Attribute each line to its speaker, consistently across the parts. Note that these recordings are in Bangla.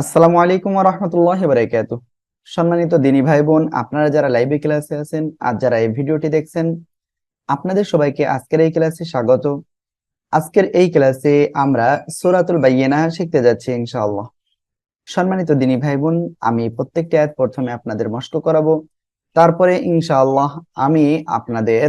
Speaker 1: আসসালামু আলাইকুম রহমতুল্লাহ বারাকাতু। সম্মানিত দিনী ভাই বোন আপনারা যারা লাইভে ক্লাসে আছেন আর যারা এই ভিডিওটি দেখছেন, আপনাদের সবাইকে আজকের এই ক্লাসে স্বাগত। আজকের এই ক্লাসে আমরা সূরাতুল বাইয়িনা শিখতে যাচ্ছি ইনশাআল্লাহ। সম্মানিত দিনী ভাই বোন আমি প্রত্যেকটি আয়াত প্রথমে আপনাদের মস্ক করাবো, তারপরে ইনশাআল্লাহ আমি আপনাদের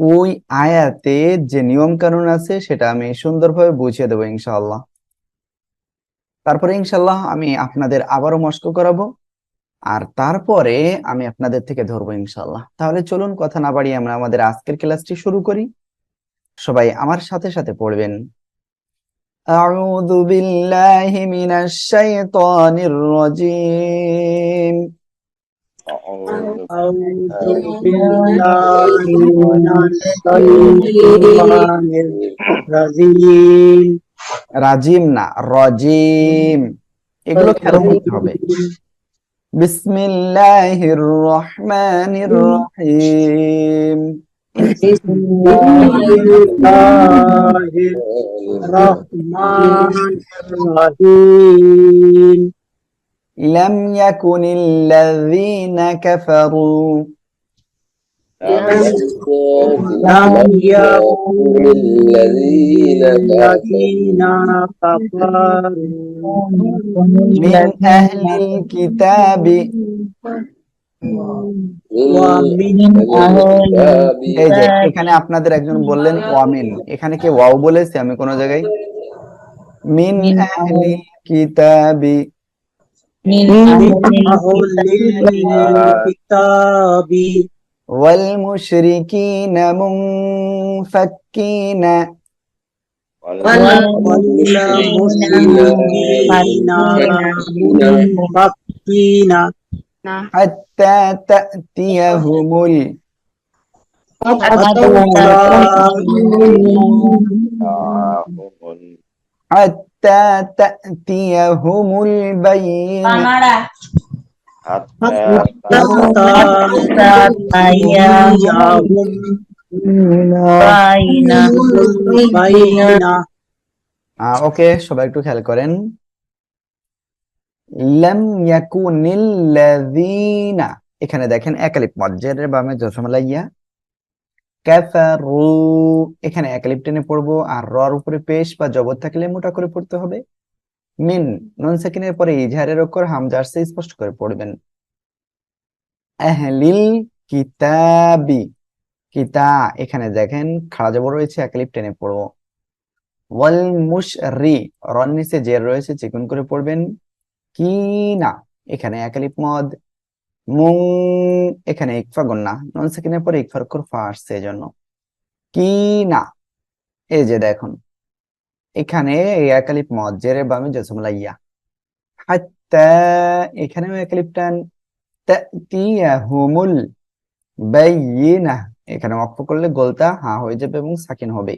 Speaker 1: ওই আয়াতে যে নিয়ম কানুন আছে সেটা আমি সুন্দরভাবে বুঝিয়ে দেবো ইনশাআল্লাহ। তারপরে ইনশাল্লাহ আমি আপনাদের আবারও মস্ক করাবো আর তারপরে আমি আপনাদের থেকে ধরবো ইনশাল্লাহ তাহলে চলুন কথা না বাড়িয়ে আমরা আমাদের আজকের ক্লাসটি শুরু করি সবাই আমার সাথে সাথে পড়বেন أعوذ بالله من الشيطان الرجيم
Speaker 2: أعوذ بالله من الشيطان الرجيم
Speaker 1: রাজিম না রজিম এগুলো খেয়াল করতে হবে বিসমিল্লাহির রহমানির রহিম
Speaker 2: بسم الله الرحمن الرحيم
Speaker 1: لم يكن الذين كفروا
Speaker 2: لم يكن
Speaker 3: الذين
Speaker 2: الذين كفروا
Speaker 1: من أهل الكتاب
Speaker 2: ومن
Speaker 1: এই যে এখানে আপনাদের একজন বললেন ওয়ামিন এখানে কি ওয়াও বলেছে আমি কোন জায়গায় মিন আহলি কিতাবি
Speaker 2: من أهل الكتاب والمشركين منفكين.
Speaker 1: والمشركين حتى تأتيهم ال حتى تأتيهم البينة. ওকে সবাই একটু খেয়াল করেন। ইয়াকুনিল লাযীনা। এখানে দেখেন, একালিপ মজ্জের বামে জসমালাইয়া কাফারু। এখানে একালিপ টেনে পড়ব, আর রর উপরে পেশ বা জবর থাকলে মোটা করে পড়তে হবে। মিন, নুন সাকিনের পরে ইজহারের অক্ষর হামজা আসছে স্পষ্ট করে পড়বেন। আহলিল কিতাবি, কিতা, এখানে দেখেন খাড়া জবর রয়েছে একালিপ টেনে পড়ব ওয়াল মুশরি, রন নিচে জের রয়েছে, চিকন করে পড়বেন। কি না এখানে একালিপ মদ। মুং, এখানে ইকফা গন্না, নন সেকেন্ডের পরে ইকফার ফা আসছে এজন্য। কি না এই যে দেখুন এখানে এই একালিপ বামে জসমলা ইয়া হাত্তা এখানেও বাইয়িনা। এখানে অক্ষ করলে গোলতা হা হয়ে যাবে এবং সাকিন হবে।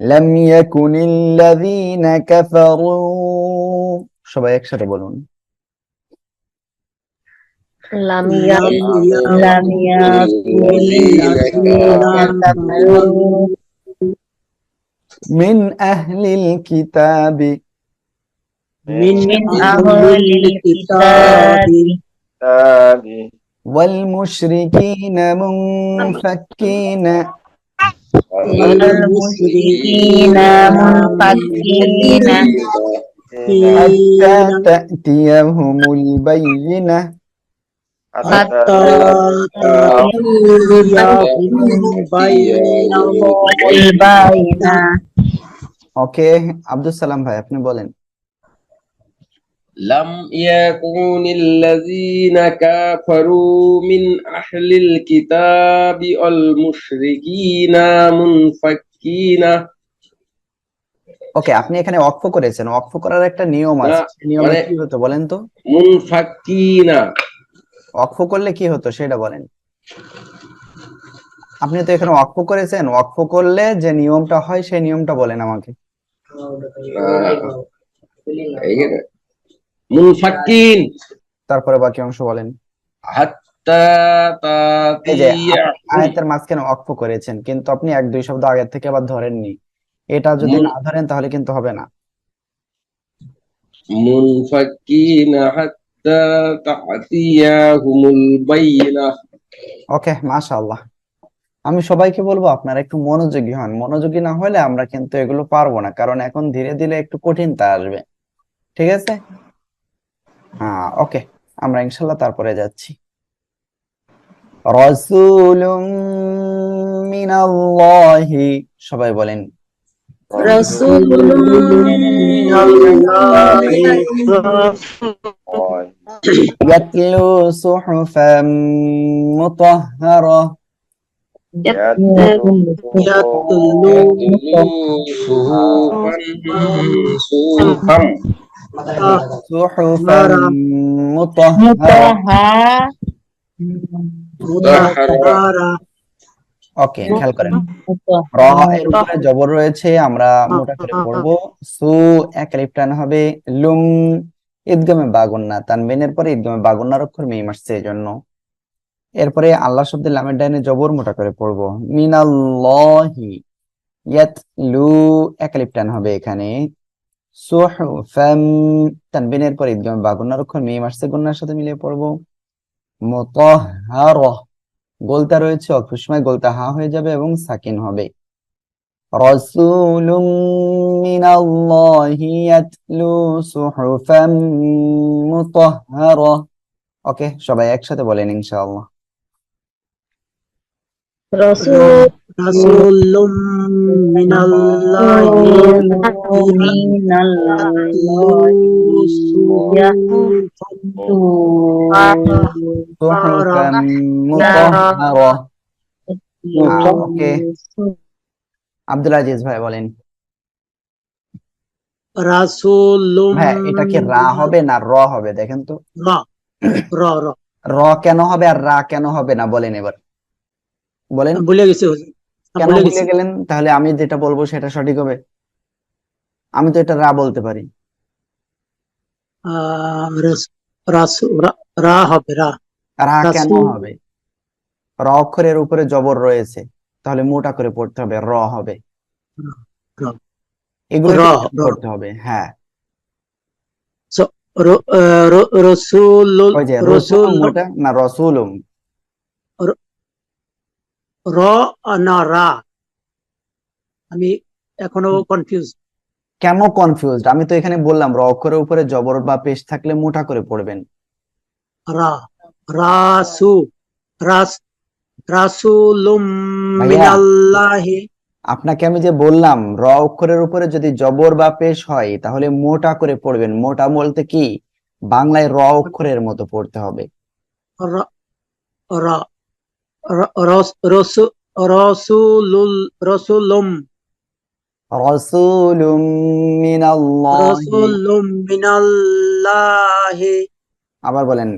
Speaker 1: লাম ইয়াকুনিল্লাযীনা কাফারু। সবাই একসাথে বলুন। من أهل الكتاب.
Speaker 2: من
Speaker 4: أهل الكتاب.
Speaker 1: والمشركين منفكين.
Speaker 4: والمشركين منفكين.
Speaker 1: حتى تأتيهم البينة.
Speaker 4: حتى البينة.
Speaker 1: ওকে আব্দুল সালাম ভাই আপনি বলেন
Speaker 3: لم يكن الذين كفروا من أهل الكتاب والمشركين منفكين
Speaker 1: ওকে আপনি এখানে ওয়াকফ করেছেন ওয়াকফ করার একটা নিয়ম আছে
Speaker 3: না,
Speaker 1: সেই নিয়মটা
Speaker 3: মানে-
Speaker 1: কি হতো বলেন তো
Speaker 3: منفكين
Speaker 1: ওয়াকফ করলে কি হতো সেটা বলেন আপনি তো এখানে ওয়াকফ করেছেন ওয়াকফ করলে যে নিয়মটা হয় সেই নিয়মটা বলেন আমাকে তারপরে বাকি অংশ বলেন। আয়াতের মাঝখানে অক্ষ করেছেন কিন্তু আপনি এক দুই শব্দ আগের থেকে আবার ধরেননি। এটা যদি না ধরেন তাহলে কিন্তু হবে না।
Speaker 3: মুনফাকিন
Speaker 1: ওকে মাশাআল্লাহ। আমি সবাইকে বলব আপনারা একটু মনোযোগী হন। মনোযোগী না হলে আমরা কিন্তু এগুলো পারব না কারণ এখন ধীরে ধীরে একটু কঠিনতা আসবে। ঠিক আছে? হ্যাঁ ওকে আমরা ইনশাল্লাহ তারপরে যাচ্ছি। রাসূলুম মিনাল্লাহি সবাই বলেন। ইয়াতলু সুহুফাম মুতাহহারা ওকে খেয়াল করেন। জবর রয়েছে, আমরা মোটা করে পড়ব। সু এক লিপটান হবে, লুম, ঈদগামে বাগুন্না। মেনের পরে ঈদগামে বাগুন্নার অক্ষর মেয়ে মাসছে এই জন্য এরপরে আল্লাহ শব্দের লামের ডাইনে জবর মোটা করে পড়ব। মিনাল্লাহি ইয়াতলু এক আলিফ টান হবে এখানে। সুহুফাম, তানবিনের পরে ঈদগামে বাগুন্নার অক্ষর মিম আসছে গুন্নার সাথে মিলিয়ে পড়ব। মুতাহহারা গোলতা রয়েছে, অল্প সময় গোলতা হা হয়ে যাবে এবং সাকিন হবে। রাসূলুম মিনাল্লাহি ইয়াতলু, সুহুফাম মুতাহহারা ওকে, সবাই একসাথে বলেন ইনশাআল্লাহ। আব্দুল আজিজ ভাই বলেন।
Speaker 2: রাসূলুম
Speaker 1: ভাই এটা কি রা হবে না র হবে? দেখেন তো।
Speaker 2: র। র
Speaker 1: কেন হবে আর রা কেন হবে না বলেন এবার। বলেন।
Speaker 2: ভুলে গেছি
Speaker 1: কেন
Speaker 2: ভুলে
Speaker 1: গেলেন? তাহলে আমি যেটা বলব সেটা সঠিক হবে। আমি তো এটা রা বলতে পারি।
Speaker 2: রা- হবে রা।
Speaker 1: রা কেন হবে? র অক্ষরের উপরে জবর রয়েছে। তাহলে মোটা করে পড়তে হবে র হবে। এগুলো
Speaker 2: র,
Speaker 1: পড়তে হবে হ্যাঁ।
Speaker 2: রসুল
Speaker 1: না রসুলুম?
Speaker 2: র না রা। আমি এখনও কনফিউজ
Speaker 1: কেন কনফিউজড আমি তো এখানে বললাম র অক্ষরের উপরে জবর বা পেশ থাকলে মোটা করে পড়বেন।
Speaker 2: রা। রাসু। রাস রাসুলুম মিনাল্লাহি।
Speaker 1: আপনাকে আমি যে বললাম র অক্ষরের উপরে যদি জবর বা পেশ হয় তাহলে মোটা করে পড়বেন। মোটা বলতে কি? বাংলায় র অক্ষরের মতো পড়তে হবে।
Speaker 2: রা- রসুলুল রসুলুম
Speaker 1: রসুলুম মিনাল্লাহি
Speaker 2: রসুলুম মিনাল্লাহি
Speaker 1: আবার বলেন।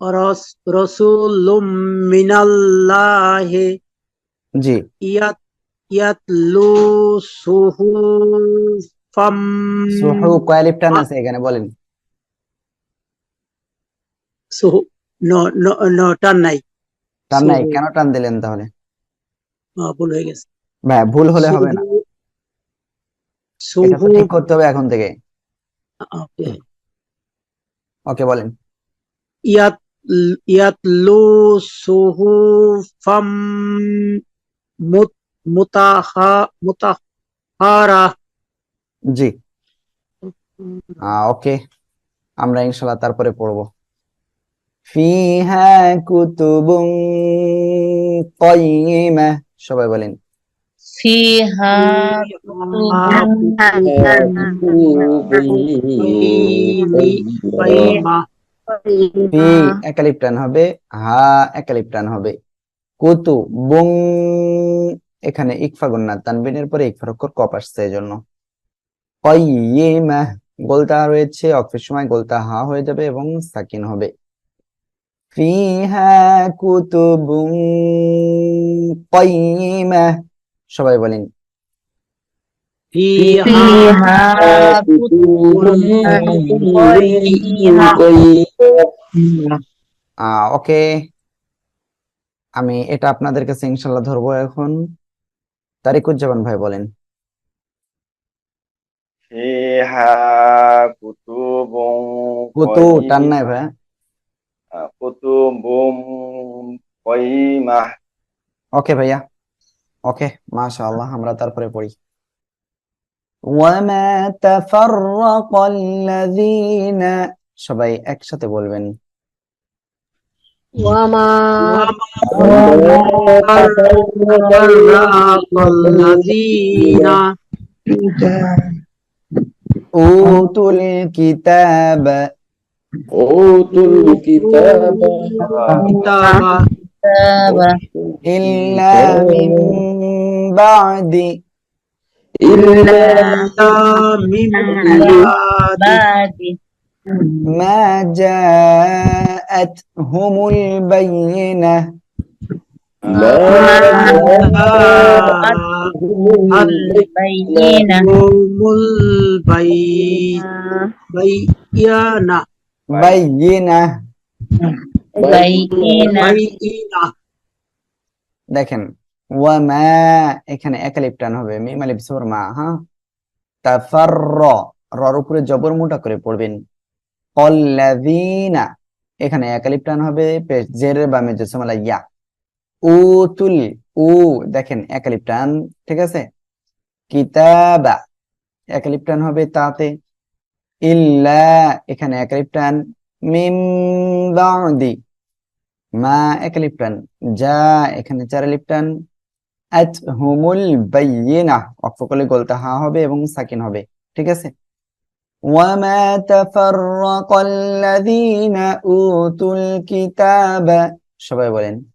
Speaker 2: রস রসুলুম মিনাল্লাহি
Speaker 1: জি।
Speaker 2: ইয়াত ইয়াতলু সুহুফাম
Speaker 1: সুহু কয় আলিফ টান আছে এখানে? বলেন।
Speaker 2: সুহু নো নো নো টান নাই।
Speaker 1: টান নাই? কেন টান দিলেন তাহলে?
Speaker 2: ভুল হয়ে গেছে।
Speaker 1: ভাই ভুল হলে হবে না। এটা ঠিক করতে হবে এখন থেকে।
Speaker 2: ওকে
Speaker 1: ওকে বলেন।
Speaker 2: ইয়াত ইয়াতলু সুহুফাম মুত মুতাহা মুতাহারা।
Speaker 1: জি। ওকে। আমরা ইনশাল্লাহ তারপরে পড়ব। সবাই বলেন।
Speaker 4: ফিহা
Speaker 2: কাইমা
Speaker 1: ফি একালিপ টান হবে। হা একালিপ টান হবে। কুতু বুং এখানে ইকফা গুন্না তানবিনের পরে ইকফার অক্ষর কপ আসছে এই জন্য কাইয়িমা গোলতা রয়েছে অক্ষের সময় গোলতা হা হয়ে যাবে এবং সাকিন হবে। ফিহা কুতুবুম কাইয়িমাহ সবাই বলেন।
Speaker 2: ফিহা
Speaker 1: ওকে। আমি এটা আপনাদের কাছে ইনশাল্লাহ ধরবো এখন। তারিকুজ্জামান ভাই বলেন।
Speaker 5: ফিহা
Speaker 1: কুতু টান নাই
Speaker 5: ভাই।
Speaker 1: ওকে ভাইয়া। ওকে মাশাআল্লাহ আমরা তারপরে পড়ি। ওয়ামা তাফাররাকাল্লাযীনা সবাই একসাথে বলবেন।
Speaker 2: ও তাফাররাকাল্লাযীনা
Speaker 1: উতুল কিতাবা
Speaker 3: أوتوا الكتاب.
Speaker 2: كتاب
Speaker 1: إلا من بعد.
Speaker 3: إلا
Speaker 2: من بعد.
Speaker 1: ما جاءتهم البينة.
Speaker 3: ما
Speaker 2: جاءتهم البينة.
Speaker 1: البينة.
Speaker 4: বাইয়িনা
Speaker 2: বাইয়িনা
Speaker 1: দেখেন ওয়া মা এখানে একালিপ টান হবে মিম আলিফ জবর হ্যাঁ? তাফারর রর উপরে জবর মোটা করে পড়বেন। কল্লাযিনা এখানে একালিপ টান হবে জের বা মেজের সমালা ইয়া। উতুল উ দেখেন একালিপ টান ঠিক আছে? কিতাবা একালিপ টান হবে তাতে। ইল্লা এখানে একালিপ টান মিম বাদি মা একালিপ টান যা এখানে চার আলিফ টান আত হুমুল বাইয়িনা অক্ষ করলে গোলতা হা হবে এবং সাকিন হবে ঠিক আছে ওয়ামা তাফাররাকাল্লাযীনা উতুল কিতাবা সবাই বলেন
Speaker 2: وما تفرق الذين
Speaker 4: وما
Speaker 2: كتاب
Speaker 4: الذين أوتوا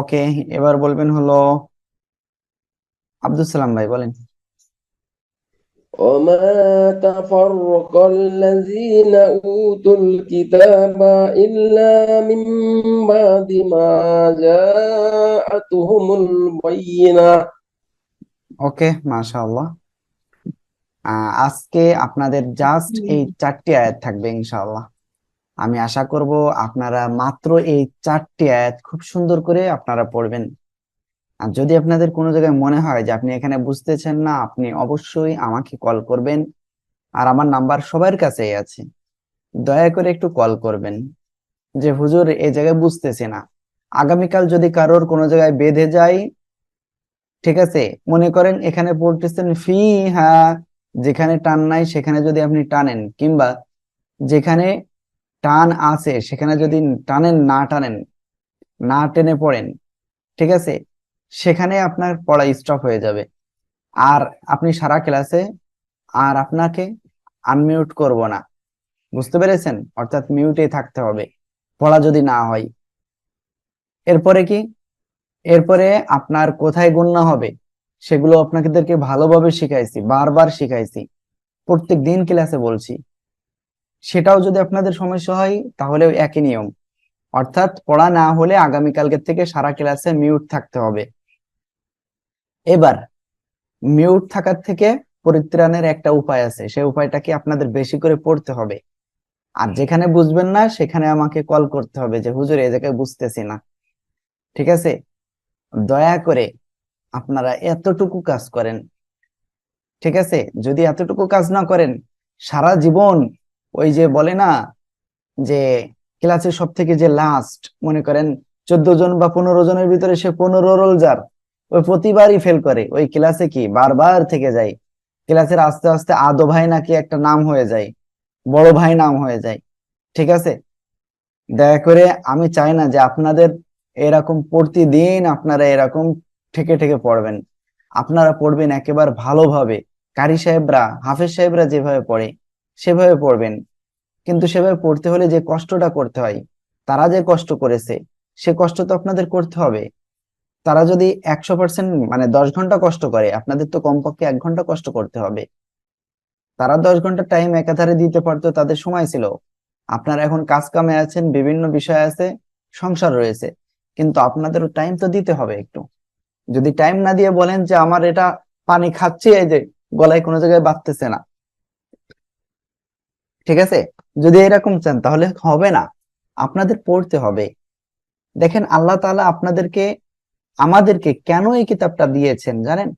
Speaker 1: ওকে এবার বলবেন হলো আব্দুল সালাম ভাই বলেন
Speaker 3: وما تفرق الذين أوتوا الكتاب إلا من بعد ما جاءتهم البينة
Speaker 1: ওকে মাশাআল্লাহ আহ, আজকে আপনাদের জাস্ট এই চারটি আয়াত থাকবে ইনশাআল্লাহ আমি আশা করব আপনারা মাত্র এই চারটি আয়াত খুব সুন্দর করে আপনারা পড়বেন। আর যদি আপনাদের কোনো জায়গায় মনে হয় যে আপনি এখানে বুঝতেছেন না, আপনি অবশ্যই আমাকে কল করবেন। আর আমার নাম্বার সবার কাছেই আছে। দয়া করে একটু কল করবেন যে, হুজুর এই জায়গায় বুঝতেছি না। আগামীকাল যদি কারোর কোনো জায়গায় বেঁধে যায় ঠিক আছে? মনে করেন এখানে পড়তেছেন ফি হা যেখানে টান নাই সেখানে যদি আপনি টানেন, কিংবা যেখানে টান আছে, সেখানে যদি টানেন, না টানেন, না টেনে পড়েন, ঠিক আছে, সেখানে আপনার পড়া স্টপ হয়ে যাবে। আর আপনি সারা ক্লাসে আর আপনাকে আনমিউট করব না। বুঝতে পেরেছেন? অর্থাৎ মিউটে থাকতে হবে, পড়া যদি না হয়। এরপরে কি? এরপরে আপনার কোথায় গুণনা হবে, সেগুলো আপনাদেরকে ভালোভাবে শিখাইছি, বারবার শিখাইছি। প্রত্যেক দিন ক্লাসে বলছি সেটাও যদি আপনাদের সমস্যা হয়, তাহলে একই নিয়ম। অর্থাৎ পড়া না হলে আগামীকালকের থেকে সারা ক্লাসে মিউট থাকতে হবে। এবার, মিউট থাকার থেকে পরিত্রাণের একটা উপায় আছে। সেই উপায়টা কি আপনাদের বেশি করে পড়তে হবে। আর যেখানে বুঝবেন না, সেখানে আমাকে কল করতে হবে যে, হুজুর এই জায়গায় বুঝতেছি না। ঠিক আছে? দয়া করে আপনারা এতটুকু কাজ করেন। ঠিক আছে? যদি এতটুকু কাজ না করেন, সারা জীবন ওই যে বলে না যে ক্লাসের সব থেকে যে লাস্ট মনে করেন চোদ্দ জন বা পনেরো জনের ভিতরে সে পনেরো রোল যার ওই প্রতিবারই ফেল করে। ওই ক্লাসে কি? বারবার থেকে যায়। ক্লাসের আস্তে আস্তে আদো ভাই নাকি একটা নাম হয়ে যায়। বড় ভাই নাম হয়ে যায়। ঠিক আছে? দয়া করে আমি চাই না যে আপনাদের এরকম প্রতিদিন আপনারা এরকম ঠেকে ঠেকে পড়বেন। আপনারা পড়বেন একেবারে ভালোভাবে। কারি সাহেবরা, হাফেজ সাহেবরা যেভাবে পড়ে সেভাবে পড়বেন। কিন্তু সেভাবে পড়তে হলে যে কষ্টটা করতে হয়, তারা যে কষ্ট করেছে, সে কষ্ট তো আপনাদের করতে হবে। তারা যদি একশো পার্সেন্ট মানে দশ ঘণ্টা কষ্ট করে, আপনাদের তো কমপক্ষে এক ঘণ্টা কষ্ট করতে হবে। তারা দশ ঘণ্টা টাইম একাধারে দিতে পারতো, তাদের সময় ছিল। আপনারা এখন কাজ কামে আছেন, বিভিন্ন বিষয় আছে, সংসার রয়েছে। কিন্তু আপনাদেরও টাইম তো দিতে হবে একটু। যদি টাইম না দিয়ে বলেন যে, আমার এটা পানি খাচ্ছি, এই যে গলায় কোনো জায়গায় বাঁধতেছে না। ঠিক আছে? যদি এরকম চান, তাহলে হবে না। আপনাদের পড়তে হবে। দেখেন, আল্লাহ তাআলা আপনাদেরকে, আমাদেরকে কেন এই কিতাবটা দিয়েছেন জানেন?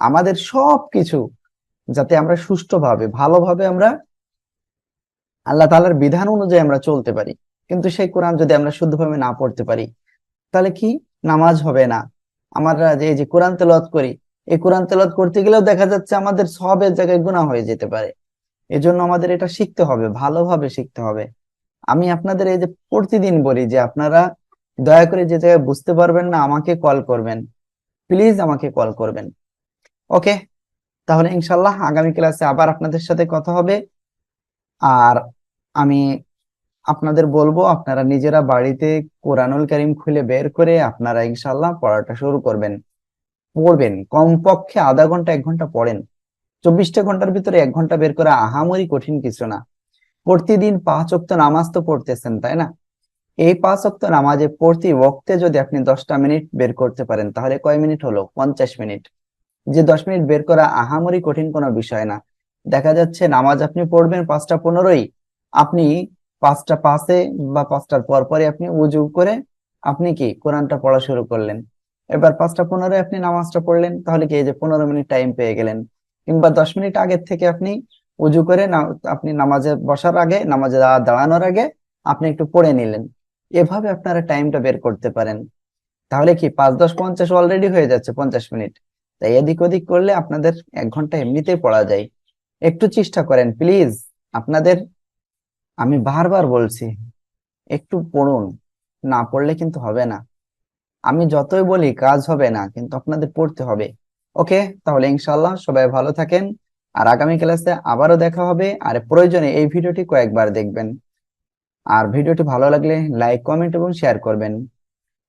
Speaker 1: আমাদের সব কিছু যাতে আমরা সুষ্ঠুভাবে, ভালোভাবে আমরা আল্লাহ তাআলার বিধান অনুযায়ী আমরা চলতে পারি। কিন্তু সেই কোরআন যদি আমরা শুদ্ধভাবে না পড়তে পারি, তাহলে কি? নামাজ হবে না। আমরা যে যে কোরআন তেলাওয়াত করি, এই কোরআন তেলাওয়াত করতে গেলেও দেখা যাচ্ছে আমাদের সবের জায়গায় গুনাহ হয়ে যেতে পারে। এজন্য আমাদের এটা শিখতে হবে, ভালোভাবে শিখতে হবে। আমি আপনাদের এই যে প্রতিদিন বলি যে আপনারা দয়া করে যে জায়গায় বুঝতে পারবেন না, আমাকে কল করবেন। প্লিজ আমাকে কল করবেন। ওকে? তাহলে ইনশাল্লাহ আগামী ক্লাসে আবার আপনাদের সাথে কথা হবে। আর আমি আপনাদের বলব, আপনারা নিজেরা বাড়িতে কোরআনুল কারীম খুলে বের করে আপনারা ইনশাল্লাহ পড়াটা শুরু করবেন। পড়বেন। কমপক্ষে আধা ঘণ্টা, এক ঘণ্টা পড়েন। চব্বিশটা ঘণ্টার ভিতরে এক ঘণ্টা বের করা আহামরি কঠিন কিছু না। প্রতিদিন পাঁচ ওয়াক্ত নামাজ তো পড়তেছেন, তাই না? এই পাঁচ ওয়াক্ত নামাজে প্রতি ওয়াক্তে যদি আপনি দশটা মিনিট বের করতে পারেন, তাহলে কয় মিনিট হলো? পঞ্চাশ মিনিট। যে দশ মিনিট বের করা আহামরি কঠিন কোনো বিষয় না। দেখা যাচ্ছে নামাজ আপনি পড়বেন পাঁচটা পনেরোই, আপনি পাঁচটা পাঁচে বা পাঁচটার পর পরে আপনি উজু করে আপনি কি কোরআনটা পড়া শুরু করলেন। এবার পাঁচটা পনেরোই আপনি নামাজটা পড়লেন, তাহলে কি এই যে পনেরো মিনিট টাইম পেয়ে গেলেন? কিংবা দশ মিনিট আগের থেকে আপনি উজু করে আপনি নামাজে বসার আগে, নামাজে দাঁড়ানোর আগে আপনি একটু পড়ে নিলেন। এভাবে আপনারা টাইমটা বের করতে পারেন। তাহলে কি পাঁচ, দশ, পঞ্চাশ অলরেডি হয়ে যাচ্ছে পঞ্চাশ মিনিট। তাই এদিক ওদিক করলে আপনাদের এক ঘণ্টা এমনিতেই পড়া যায়। একটু চেষ্টা করেন প্লিজ আপনাদের আমি বারবার বলছি, একটু পড়ুন। না পড়লে কিন্তু হবে না। আমি যতই বলি কাজ হবে না, কিন্তু আপনাদের পড়তে হবে। ওকে, তাহলে ইনশাল্লাহ সবাই ভালো থাকেন। আর আগামী ক্লাসে আবারও দেখা হবে। আর প্রয়োজনে এই ভিডিওটি কয়েকবার দেখবেন। আর ভিডিওটি ভালো লাগলে লাইক, কমেন্ট এবং শেয়ার করবেন।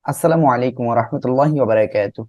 Speaker 1: আসসালামু আলাইকুম রহমতুল্লাহ বারাকাতুহু।